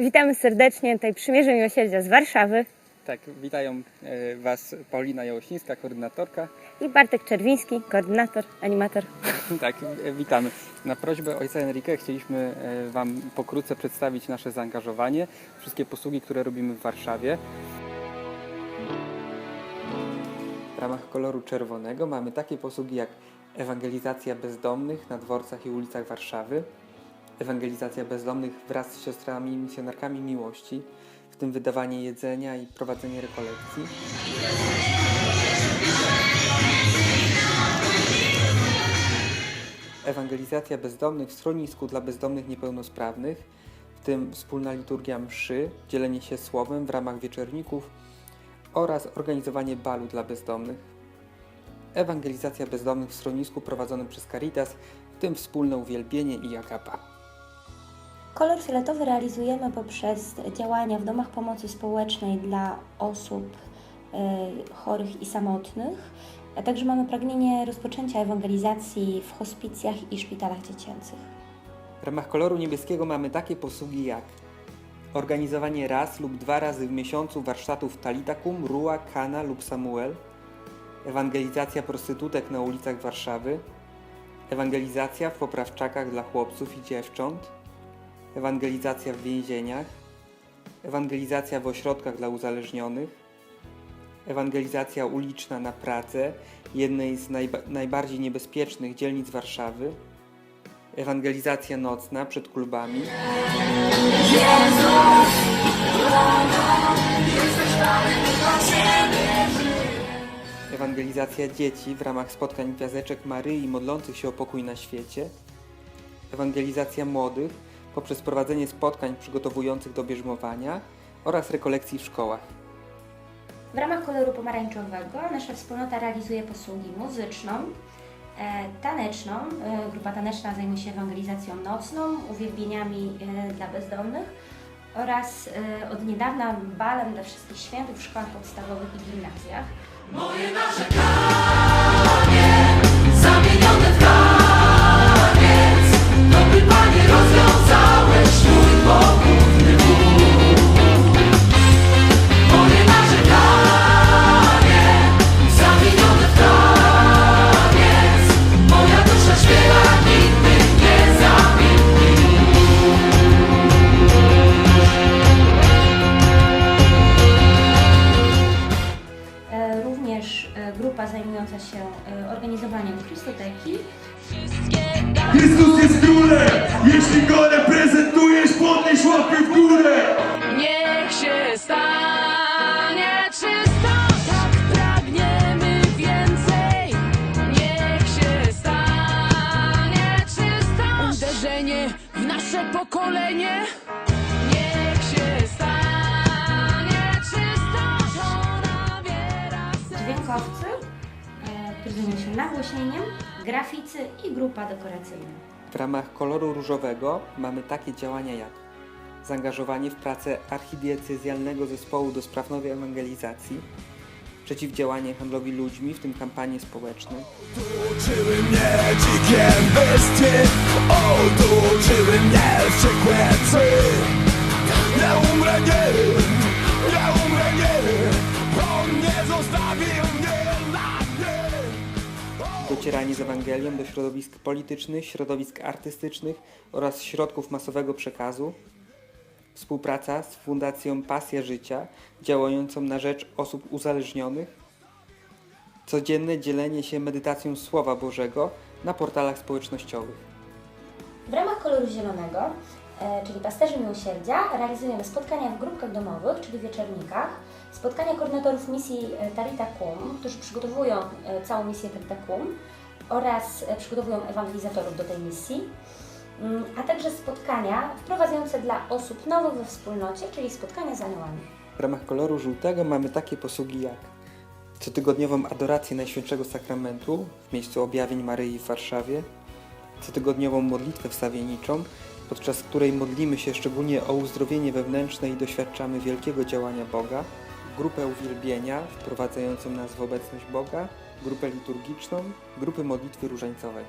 Witamy serdecznie tutaj Przymierze Miłosierdzia z Warszawy Tak, witają e, Was Paulina Jałosińska, koordynatorka. i Bartek Czerwiński, koordynator, animator. Tak, e, witamy. Na prośbę ojca Enrique chcieliśmy e, Wam pokrótce przedstawić nasze zaangażowanie, wszystkie posługi, które robimy w Warszawie. W ramach koloru czerwonego mamy takie posługi jak ewangelizacja bezdomnych na dworcach i ulicach Warszawy, ewangelizacja bezdomnych wraz z siostrami misjonarkami miłości, w tym wydawanie jedzenia i prowadzenie rekolekcji. Ewangelizacja bezdomnych w schronisku dla bezdomnych niepełnosprawnych, w tym wspólna liturgia mszy, dzielenie się słowem w ramach wieczorników oraz organizowanie balu dla bezdomnych. Ewangelizacja bezdomnych w schronisku prowadzonym przez Caritas, w tym wspólne uwielbienie i agapa. Kolor fioletowy realizujemy poprzez działania w domach pomocy społecznej dla osób e, chorych i samotnych, a także mamy pragnienie rozpoczęcia ewangelizacji w hospicjach i szpitalach dziecięcych. W ramach koloru niebieskiego mamy takie posługi jak organizowanie raz lub dwa razy w miesiącu warsztatów Talitakum, Rua, Kana lub Samuel, ewangelizacja prostytutek na ulicach Warszawy, ewangelizacja w poprawczakach dla chłopców i dziewcząt, ewangelizacja w więzieniach, ewangelizacja w ośrodkach dla uzależnionych, ewangelizacja uliczna na pracę, jednej z najba- najbardziej niebezpiecznych dzielnic Warszawy, ewangelizacja nocna przed klubami, ewangelizacja dzieci w ramach spotkań gwiazdeczek Maryi modlących się o pokój na świecie, ewangelizacja młodych poprzez prowadzenie spotkań przygotowujących do bierzmowania oraz rekolekcji w szkołach. W ramach koloru pomarańczowego nasza wspólnota realizuje posługi muzyczną, e, taneczną. E, grupa taneczna zajmuje się ewangelizacją nocną, uwielbieniami e, dla bezdomnych oraz e, od niedawna balem dla wszystkich świętych w szkołach podstawowych i gimnazjach. Zamienione zajmująca się e, organizowaniem Krystoteki. Chrystus nagłośnieniem, graficy i grupa dekoracyjna. W ramach koloru różowego mamy takie działania jak zaangażowanie w pracę archidiecezjalnego zespołu do spraw nowej ewangelizacji, przeciwdziałanie handlowi ludźmi, w tym kampanie społeczne, Uczyły mnie dzikie bestie O, tu uczyły mnie wściekłe psy Nie umrę, nie, nie z Ewangelią do środowisk politycznych, środowisk artystycznych oraz środków masowego przekazu, współpraca z Fundacją Pasja Życia, działającą na rzecz osób uzależnionych, codzienne dzielenie się medytacją Słowa Bożego na portalach społecznościowych. W ramach koloru zielonego, e, czyli pasterzy miłosierdzia, realizujemy spotkania w grupkach domowych, czyli wieczornikach, spotkania koordynatorów misji e, Tarita Cum, którzy przygotowują e, całą misję Tarita Cum oraz przygotowują ewangelizatorów do tej misji, Mm, a także spotkania wprowadzające dla osób nowych we wspólnocie, czyli spotkania z aniołami. W ramach koloru żółtego mamy takie posługi jak cotygodniową adorację Najświętszego Sakramentu w miejscu objawień Maryi w Warszawie, cotygodniową modlitwę wstawienniczą, podczas której modlimy się szczególnie o uzdrowienie wewnętrzne i doświadczamy wielkiego działania Boga, grupę uwielbienia wprowadzającą nas w obecność Boga, grupę liturgiczną, grupy modlitwy różańcowej.